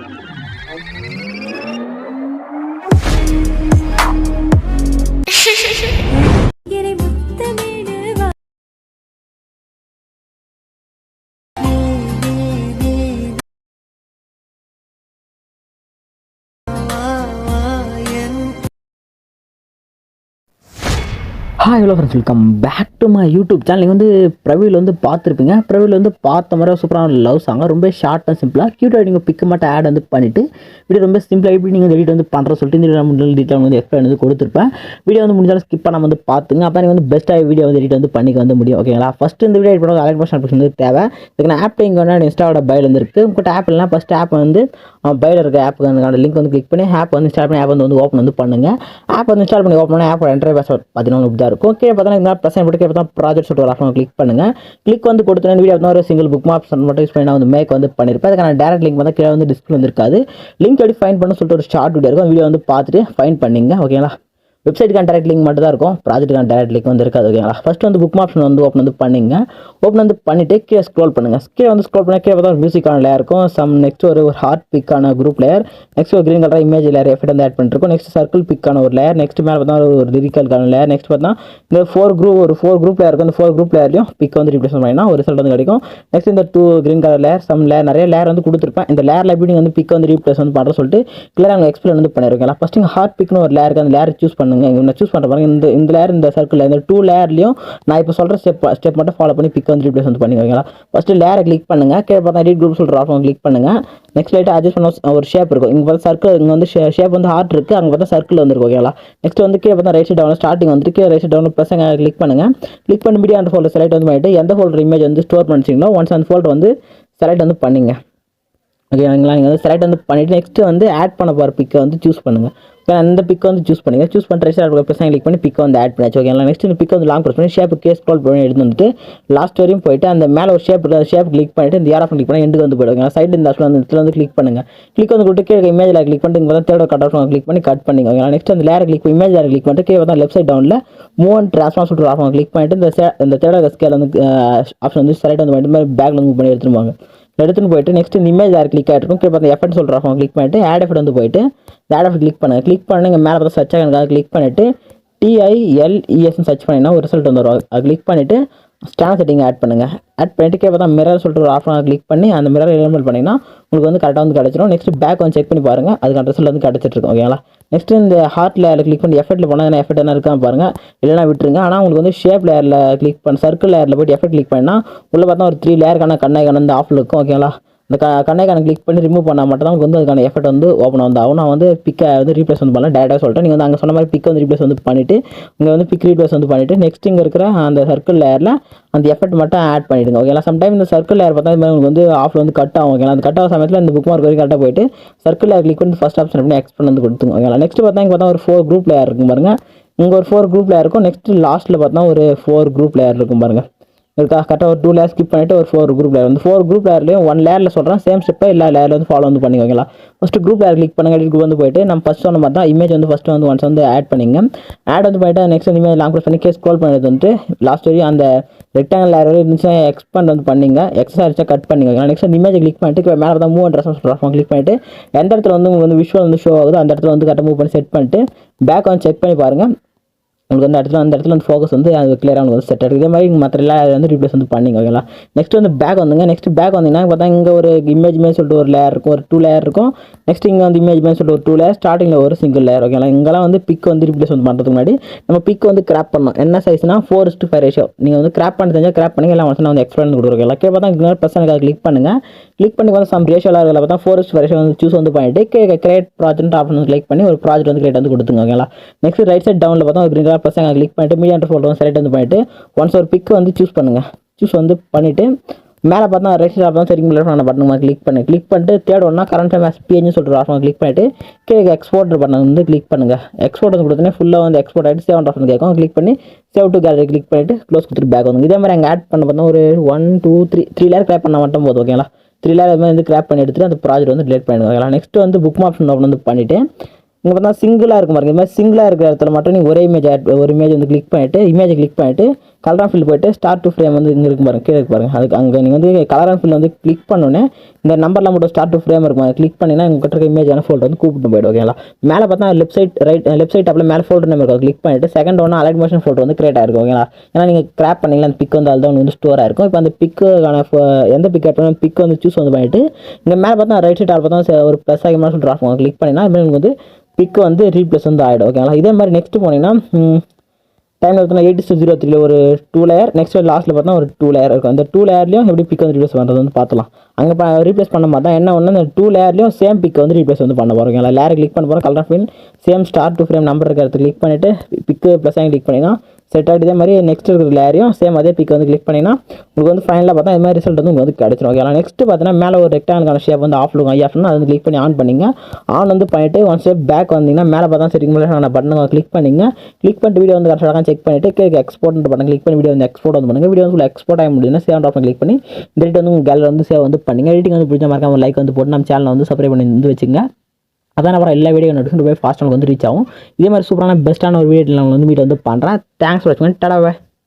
என்னை hi hello friends welcome back to my YouTube channel நீங்கள் வந்து பிரவீல் வந்து பார்த்துருப்பீங்க. பிரவீல் வந்து பார்த்த மாதிரி சூப்பரான லவ் சாங்க ரொம்ப ஷார்ட் அண்ட் சிம்பிளாக க்யூட்டாக நீங்கள் பிக்க மட்டும் ஆட் வந்து பண்ணிவிட்டு வீடியோ ரொம்ப சிம்பிளாக எப்படி நீங்கள் எடிட் வந்து பண்ணுற சொல்லிட்டு இந்த டீட்டெயில் வந்து எக்ஸ்பிளைன் வந்து கொடுத்துருப்பேன். வீடியோ வந்து முடிஞ்சாலும் ஸ்கிப் பண்ணாம வந்து பார்த்துங்க. அப்போ நீங்கள் வந்து பெஸ்ட்டாக வீடியோ வந்து எடிட் வந்து பண்ணிக்க வந்து முடியும். ஓகேங்களா ஃபஸ்ட் இந்த வீடியோ எடிட் பண்ணுறது அலைட் மோஷன் வந்து தேவை. இதுக்கு நான் ஆப் இங்கே வந்து இன்ஸ்டாவோட பயில் வந்து இருக்குது உங்கள்கிட்ட ஆப் இல்லைனா ஃபஸ்ட் ஆப் வந்து பயில் இருக்க ஆப்புக்கு அந்த லிங்க் வந்து கிளிக் பண்ணி ஆப் வந்து இன்ஸ்டால் பண்ணி ஆப் வந்து வந்து ஓப்பன் வந்து பண்ணுங்கள் ஆப் வந்து இன்ஸ்டால் பண்ணி ஓப்பன் பண்ணி ஆப் என்ட்ரை பாஸ்வேர்ட் பார்த்தீங்கன்னா தான் இருக்கும். கீழே பார்த்தீங்கன்னா இந்த ப்ரெசென்ட் போட்டு கீழே பார்த்தா ப்ராஜெக்ட் சொல்லிட்டு ஒரு ஆப்ஷன் கிளிக் பண்ணுங்கள் கிளிக் வந்து கொடுத்தோன்னே வீடியோ வந்து ஒரு சிங்கிள் புக் ஆப்ஷன் மட்டும் யூஸ் பண்ணி நான் வந்து மேக் வந்து பண்ணியிருப்பேன் அதுக்கான டேரக்ட் லிங்க் வந்து கீழே வந்து டிஸ்பிளே வந்து இருக்காது. லிங்க் எப்படி ஃபைன் பண்ண சொல்லிட்டு ஒரு ஷார்ட் வீடியோ இருக்கும். வீடியோ வந்து பார்த்துட்டு ஃபைன் பண்ணிங்க. ஓகேங்களா வெப்சைட்டுக்கான டேரக்ட் லிங்க் மட்டும் தான் இருக்கும். ப்ராஜெக்ட்டுக்கான டேரக்ட் லிங்க் வந்து இருக்காது ஓகேங்களா ஃபஸ்ட் வந்து புக் ஆப்ஷன் வந்து ஓப்பன் வந்து பண்ணிங்க. ஓப்பன் வந்து பண்ணிவிட்டு கீழே ஸ்க்ரோல் பண்ணுங்கள் கீழே வந்து ஸ்க்ரோல் பண்ணி கீழே பார்த்தா மியூசிக்கான லேயர் இருக்கும். சம் நெக்ஸ்ட் ஒரு ஒரு ஹார்ட் பிக்கான குரூப் லேயர் நெக்ஸ்ட் ஒரு green colour image layer effect வந்து ஆட் பண்ணிருக்கும் நெக்ஸ்ட் சர்க்கிள் பிக்கான ஒரு லேயர் நெக்ஸ்ட் மேலே பார்த்தா ஒரு லிரிக்கல்கான லேயர் நெக்ஸ்ட் பார்த்தா இந்த ஃபோர் குரூப் ஒரு ஃபோர் குரூப் லேயர் இருக்கும் அந்த ஃபோர் குரூப் லேயர்லையும் பிக் வந்து ரீப்ளேஸ் பண்ணினா ஒரு ரிசல்ட் வந்து கிடைக்கும். நெக்ஸ்ட் இந்த two green colour layer some layer நிறைய லேயர் வந்து கொடுத்துருப்பேன். இந்த லேயரில் எப்படி நீங்கள் வந்து பிக் வந்து ரீப்ளேஸ் வந்து பண்ணுற சொல்லிட்டு கிளியர் எக்ஸ்பிளைன் வந்து பண்ணிருக்கேன் ஃபஸ்ட்டு ஹார்ட் பிக்னு ஒரு லேயருக்கு அந்த லேயர் சூஸ் பண்ணுங்க. இங்க நான் சூஸ் பண்ணுற பாருங்கள் இந்த இந்த லேயர் இந்த சர்க்கிளில் இந்த டூ லேயர்லையும் நான் இப்போ சொல்கிற ஸ்டெப் ஸ்டெப் மட்டும் ஃபாலோ பண்ணி பிக் வந்து ரீப்ளேஸ் வந்து பண்ணிக்கோங்களா. ஃபஸ்ட்டு லேயரை கிளிக் பண்ணுங்கள் கீழே பார்த்தா எடிட் குரூப் சொல்கிற ஆப்ஷன் கிளிக் பண்ணுங்க. நெக்ஸ்ட் லைட்டு அட்ஜஸ்ட் பண்ண ஒரு ஷேப் இருக்கும். இங்கே பார்த்தா சர்க்கிள் இங்கே வந்து ஷேப் வந்து ஹார்ட் இருக்குது அங்கே பார்த்தா சர்க்கிள் வந்துருக்கும் ஓகேங்களா நெக்ஸ்ட் வந்து கீழே பார்த்தா ரைட் சைட் டவுன் ஸ்டார்டிங் வந்துட்டு கீழே right side down plus click பண்ணுங்கள் கிளிக் பண்ணி மீடியா அந்த ஃபோல்டர் செலக்ட் வந்து பண்ணிவிட்டு எந்த ஃபோல்டர் இமேஜ் வந்து ஸ்டோர் பண்ணிச்சிங்களோ ஒன்ஸ் அந்த ஃபோல்டர் வந்து செலக்ட் வந்து பண்ணிங்க. ஓகேங்களா நீங்கள் வந்து செலக்ட் வந்து பண்ணிவிட்டு நெக்ஸ்ட்டு வந்து ஆட் பண்ண போகிற பிக்கை வந்து சூஸ் பண்ணுங்கள் ஓகே அந்த பிக்கை வந்து சூஸ் பண்ணுங்க சூஸ் பண்ணிட்டு ரைட் ப்ரெஸ் கிளிக் பண்ணி பிக்கை வந்து ஆட் பண்ணியாச்சு ஓகேங்களா நெக்ஸ்ட் இந்த பிக்கை வந்து லாங் ப்ரெஸ் பண்ணி ஷேப் கேஸ் கால் பண்ணி எடுத்து வந்துட்டு லாஸ்ட் வரையும் போயிட்டு அந்த மேலே ஒரு ஷேப் இருக்குது அந்த ஷேப் கிளிக் பண்ணிட்டு இந்த ஆஃப் கிளிக் பண்ணி எண்டுக்கு வந்து போயிடுங்க சைடு இந்த ஆப்ஷன் அந்த இடத்துல வந்து கிளிக் பண்ணுங்கள் கிளிக் வந்து கொடுத்து கீழே இமேஜில் கிளிக் பண்ணிட்டு இங்கே தேர்ட் கட் ஆஃப் கிளிக் பண்ணி கட் பண்ணிங்க ஓகேங்களா நெக்ஸ்ட் அந்த layer click image layer click பண்ணிட்டு கீழே வந்து லெஃப்ட் சைட் டவுனில் மூவ் அண்ட் ட்ரான்ஸ்ஃபார்ம் சொல்லிட்டு ஆஃப் கிளிக் பண்ணிட்டு இந்த இந்த தேர்ட் ஸ்கேல் வந்து ஆப்ஷன் வந்து செலக்ட் வந்து பண்ணிட்டு பேக்கில் வந்து பண்ணி எடுத்துருவாங்க எடுத்துன்னு போயிட்டு நெக்ஸ்ட் இந்த இமேஜ் யார் கிளிக் ஆகிருக்கும் கீழே பார்த்து எஃபெக்ட் சொல்கிறோம் கிளிக் பண்ணிட்டு ஆட் எஃபெக்ட் வந்து போயிட்டு இந்த ஆட் எஃபெக்ட் கிளிக் பண்ணுங்க. கிளிக் பண்ணி இங்கே மேலே பார்த்து சர்ச் ஆகிறதுக்காக கிளிக் பண்ணிட்டு டிஐஎல்இஎஸ்னு சர்ச் பண்ணிங்கன்னா ஒரு ரிசல்ட் வந்துடும் அது கிளிக் பண்ணிவிட்டு ஸ்கேன் செட்டிங் ஆட் பண்ணுங்கள் ஆட் பண்ணிட்டு கே பார்த்தா மிரர் சொல்லிட்டு ஒரு ஆப்ஷன் கிளிக் பண்ணி அந்த மிரர் எலிமெண்ட் பண்ணிங்கன்னா உங்களுக்கு வந்து கரெக்டாக வந்து கிடச்சிரும். நெக்ஸ்ட் பேக் வந்து செக் பண்ணி பாருங்கள் அதுக்கான ரிசல்ட் வந்து கிடைச்சிட்டுருக்கும் ஓகேங்களா நெக்ஸ்ட் இந்த ஹார்ட் லேயரில் கிளிக் பண்ணி எஃபெக்ட்டில் போனால் என்ன எஃபெக்ட் என்ன இருக்கான்னு பாருங்கள் இல்லைனா விட்டுருங்க. ஆனால் உங்களுக்கு வந்து ஷேப் லேயரில் கிளிக் பண்ண சர்க்கிள் லேயரில் போய்ட்டு எஃபெக்ட் கிளிக் பண்ணால் உள்ளே பார்த்தா ஒரு த்ரீ லேயருக்கான கண்ணாய்க்கான அந்த ஆஃபில் இருக்கும் ஓகேங்களா இந்த க கண்ணைக்கான கிளிக் பண்ணி ரிமூவ் பண்ணால் மட்டும் தான் உங்களுக்கு வந்து அதுக்கான எஃபெக்ட் வந்து ஓப்பன் வந்து ஆகும் நான் வந்து பிக்கை வந்து ரீப்ளேஸ் வந்து பண்ணலாம் டேரெக்டாக சொல்லிட்டேன். நீங்கள் வந்து அங்கே சொன்ன மாதிரி பிக் வந்து ரீப்ளேஸ் வந்து பண்ணிவிட்டு இங்கே வந்து பிக் ரீப்ளேஸ் வந்து பண்ணிவிட்டு நெக்ஸ்ட் இங்கே இருக்கிற அந்த சர்க்கிள் லேயரில் அந்த எஃபெக்ட் மட்டும் ஆட் பண்ணிவிடுங்க ஓகேங்களா சம்டைம் இந்த சர்க்கிள் லேயர் பார்த்தா உங்களுக்கு வந்து ஆஃபில் வந்து கட் ஆகும். ஓகேங்களா அந்த கட் ஆகும் சமயத்தில் இந்த புக் மார்க் வரைக்கும் கரெக்டாக போயிட்டு சர்க்கிள் லேயர் கிளிக் பண்ணி ஃபஸ்ட் ஆப்ஷன் பண்ணி எக்ஸ்பெண்ட் வந்து கொடுத்துங்க ஓகேங்களா நெக்ஸ்ட் பார்த்தா இங்கே பார்த்தா ஒரு ஃபோர் குரூப் லேயர் இருக்கும் பாருங்கள் இங்கே ஒரு ஃபோர் குரூப் லேயர் இருக்கும். நெக்ஸ்ட் லாஸ்ட்டில் பார்த்தா ஒரு ஃபோர் குரூப் லேயர் இருக்கும் பாருங்கள் இதுக்காக கரெக்டாக ஒரு டூ லேயர் ஸ்கிப் பண்ணிட்டு ஒரு ஃபோர் குரூப் லேயர் வந்து ஃபோர் குரூப் லேயர்லையும் ஒன் லேயரில் சொல்கிறேன் சேம் ஸ்டெப்பை எல்லா லேயரில் வந்து ஃபாலோ வந்து பண்ணிக்கோங்களா ஃபஸ்ட்டு குரூப் லேயர் கிளிக் பண்ணுங்க edit வந்து போயிட்டு நம்ம ஃபஸ்ட் சொன்ன மாதிரி தான் இமேஜ் வந்து ஃபஸ்ட்டு வந்து ஒன்ஸ் வந்து ஆட் பண்ணிங்க ஆட் வந்து போயிட்டு நெக்ஸ்ட் வந்து இமேஜ் லாங் ப்ரெஸ் பண்ணி கேஸ் ஸ்க்ரோல் பண்ணது வந்துட்டு லாஸ்ட் வரையும் அந்த ரெக்டாங்கல் லேயர் வரையும் இருந்துச்சுன்னா எக்ஸ்பேண்ட் வந்து பண்ணிங்க. எக்ஸஸ் கட் பண்ணிக்கோங்க நெக்ஸ்ட் இமேஜ் கிளிக் பண்ணிட்டு மேலே தான் move and response platform click பண்ணிட்டு எந்த இடத்துல வந்து உங்களுக்கு வந்து விஷுவல் வந்து ஷோ ஆகுதோ அந்த இடத்துல வந்து கரெக்டாக மூவ் பண்ணி செட் பண்ணிட்டு பேக் வந்து செக் பண்ணி பாருங்கள் உங்களுக்கு வந்து இடத்துல அந்த இடத்துல வந்து ஃபோக்கஸ் வந்து அது கிளியராக உங்களுக்கு வந்து செட் ஆகிடும் இதே மாதிரி மற்ற எல்லா வந்து ரீப்ளேஸ் வந்து பண்ணிங்க ஓகேங்களா நெக்ஸ்ட் வந்து பேக் வந்துங்க. நெக்ஸ்ட் பேக் வந்தீங்கன்னா பார்த்தா இங்கே ஒரு இமேஜ் மேலே சொல்லிட்டு ஒரு லேயர் இருக்கும் ஒரு டூ லேயர் இருக்கும். நெக்ஸ்ட் இங்கே வந்து இமேஜ் மேலே சொல்லிட்டு ஒரு டூ லேயர் ஸ்டார்டிங்கில் ஒரு சிங்கிள் லேயர் ஓகேங்களா இங்கெல்லாம் வந்து பிக் வந்து ரீப்ளேஸ் வந்து பண்ணுறதுக்கு முன்னாடி நம்ம பிக் வந்து கிராப் பண்ணணும். என்ன சைஸ்னா ஃபோர் டு ஃபைவ் ரேஷியோ நீங்கள் வந்து கிராப் பண்ண தெரிஞ்சால் கிராப் பண்ணி எல்லாம் வந்து எக்ஸ்பிளைன் கொடுக்குறோம் ஓகேங்களா கே பார்த்தா இங்கே பர்சனுக்காக கிளிக் பண்ணுங்கள் கிளிக் பண்ணி வந்து சம் ரேஷியோலாம் இருக்கிற பார்த்தா ஃபோர் ஃபைவ் ரேஷியோ வந்து சூஸ் வந்து பண்ணிட்டு கிரியேட் ப்ராஜெக்ட் ஆப்ஷன் வந்து கிளிக் பண்ணி ஒரு ப்ராஜெக்ட் வந்து கிரியேட் வந்து கொடுத்துங்க ஓகேங்களா நெக்ஸ்ட் ரைட் சைட் டவுனில் பார்த்தா ஒரு கிரீன் கலர் பசங்க கிளிக் பண்ணிட்டு மீடியா ஃபோல்டர் செலக்ட் வந்து பண்ணிவிட்டு ஒன்ஸ் ஒரு பிக் வந்து சூஸ் பண்ணுங்கள் சூஸ் வந்து பண்ணிவிட்டு மேலே பார்த்தா ரைட் சைட் தான் சரிங்க பண்ண பட்டன் கிளிக் பண்ணி கிளிக் பண்ணிட்டு தேர்ட் ஒன்னா கரண்ட் டைம் எஸ்பிஎன்னு சொல்லிட்டு ஆப்ஷன் கிளிக் பண்ணிட்டு கீழே எக்ஸ்போர்ட் பட்டன் வந்து கிளிக் பண்ணுங்கள் எக்ஸ்போர்ட் வந்து கொடுத்தோன்னே ஃபுல்லாக வந்து எக்ஸ்போர்ட் ஆகிட்டு சேவ் ஆப்ஷன் கேட்கும். கிளிக் பண்ணி சேவ் டு கேலரி கிளிக் பண்ணிட்டு க்ளோஸ் கொடுத்துட்டு பேக் வந்து இதே மாதிரி அங்கே ஆட் பண்ண பார்த்தா ஒரு one two three three layer crop பண்ண மட்டும் போதும் ஓகேங்களா த்ரீ லேர் அது மாதிரி வந்து கிராப் பண்ணி எடுத்துட்டு அந்த ப்ராஜெக்ட் வந்து டிலேட் பண்ணிடுங்க ஓகேங்களா நெக்ஸ்ட் வந்து புக் ஆப்ஷன் ஓப்பன் வந்து பண்ணிவிட்டு இங்கே பார்த்தா சிங்கிளாக இருக்கும் பாருங்க. இது மாதிரி சிங்கிளாக இருக்கிற இடத்துல மட்டும் நீங்கள் ஒரே இமேஜ் ஆட் ஒரு இமேஜ் வந்து கிளிக் பண்ணிவிட்டு இமேஜை கிளிக் பண்ணிவிட்டு கலர் அண்ட் ஃபில் போயிட்டு ஸ்டார்ட் டு ஃப்ரேம் வந்து இங்கே இருக்கும் பாருங்க. கீழே பாருங்க. அதுக்கு அங்கே நீங்கள் வந்து கலர் ஆன் ஃபில் வந்து கிளிக் பண்ணோன்னே இந்த நம்பர்லாம் மட்டும் ஸ்டார்ட் டு ஃப்ரேம் இருக்கும் அதை கிளிக் பண்ணினா உங்கள்கிட்ட இருக்க இமேஜான ஃபோல்டர் வந்து கூப்பிட்டு போயிடும் ஓகேங்களா மேலே பார்த்தா left side right left side அப்படியே மேலே ஃபோல்டர் நம்பர் இருக்கும். கிளிக் பண்ணிட்டு செகண்ட் ஒன்று அலைட் மோஷன் ஃபோல்டர் வந்து கிரியேட் ஆயிருக்கும் ஓகேங்களா ஏன்னா நீங்கள் கிராப் பண்ணிங்களா அந்த பிக் வந்து அதுதான் வந்து ஸ்டோர் ஆயிருக்கும். இப்போ அந்த பிக்குக்கான எந்த பிக் ஆட் பண்ணாலும் பிக் வந்து சூஸ் வந்து பண்ணிட்டு இங்கே மேலே பார்த்தா ரைட் சைட் பார்த்தா ஒரு ப்ளஸ் ஆகி மாதிரி ட்ராப் பண்ணுவோம் கிளிக் பண்ணினா இப்போ வந்து பிக் வந்து ரீப்ளேஸ் வந்து ஆகிடும் ஓகேங்களா இதே மாதிரி நெக்ஸ்ட்டு போனீங்கன்னா டைம் பார்த்தீங்கன்னா எயிட் டு ஜீரோ த்ரீல ஒரு டூ லேயர் நெக்ஸ்ட் லாஸ்ட்டில் பார்த்தா ஒரு டூ லேயர் இருக்கும். அந்த டூ லேயர்லையும் எப்படி பிக் வந்து ரீப்ளேஸ் பண்ணுறது வந்து பார்த்துலாம். அங்கே ரீப்ளேஸ் பண்ண மாதிரி தான் என்ன ஒன்று அந்த டூ லேயர்லையும் சேம் பிக் வந்து ரீப்ளேஸ் வந்து பண்ண போகிறோம் ஓகேங்களா லேயர் கிளிக் பண்ண போகிறோம் colour fill same start to frame number இருக்கிறது கிளிக் பண்ணிவிட்டு பிக்கு ப்ளஸ் ஆகி கிளிக் பண்ணிங்கன்னா செட் ஆகிட்டு இதே மாதிரி நெக்ஸ்ட் இருக்கிற லேரையும் சேம் அதே பிக் வந்து கிளிக் பண்ணிங்கன்னா உங்களுக்கு வந்து ஃபைனலாக பார்த்தா இது மாதிரி ரிசல்ட் வந்து உங்களுக்கு வந்து கிடச்சிரும். ஓகேங்களா நெக்ஸ்ட் பார்த்தீங்கன்னா மேலே ஒரு ரெக்டானுக்கான ஷேப் வந்து ஆஃப் இருக்கும் ஐ அது வந்து கிளிக் பண்ணி ஆன் பண்ணிங்க. ஆன் வந்து பண்ணிட்டு ஒன் ஸ்டெப் பேக் வந்தீங்கன்னா மேலே பார்த்தா சரி நான் பட்டனை கிளிக் பண்ணிங்க. கிளிக் பண்ணிட்டு வீடியோ வந்து கரெக்டாக செக் பண்ணிட்டு கேக் எக்ஸ்போர்ட் பட்டன் கிளிக் பண்ணி வீடியோ வந்து எக்ஸ்போர்ட் வந்து பண்ணுங்க. வீடியோ வந்து எக்ஸ்போர்ட் ஆக முடியும்னா சேவ் ஆஃப் கிளிக் பண்ணி டேட் வந்து உங்கள் கேலரி வந்து சேவ் வந்து பண்ணுங்க. எடிட்டிங் வந்து பிடிச்ச மறக்காம லைக் வந்து போட்டு நம்ம சேனலை வந்து சப்ஸ்கிரைப் பண்ணி வந்து வச்சுங்க அதான் அப்புறம் எல்லா வீடியோ நோட்டிஃபிகேஷன் போய் ஃபாஸ்ட் வந்து ரீச் ஆகும். இதே மாதிரி சூப்பரான பெஸ்ட்டான ஒரு வீடியோ நான் வந்து மீட் வந்து பண்ணுறேன் தேங்க்ஸ் ஃபார் வாட்சிங் டடாவே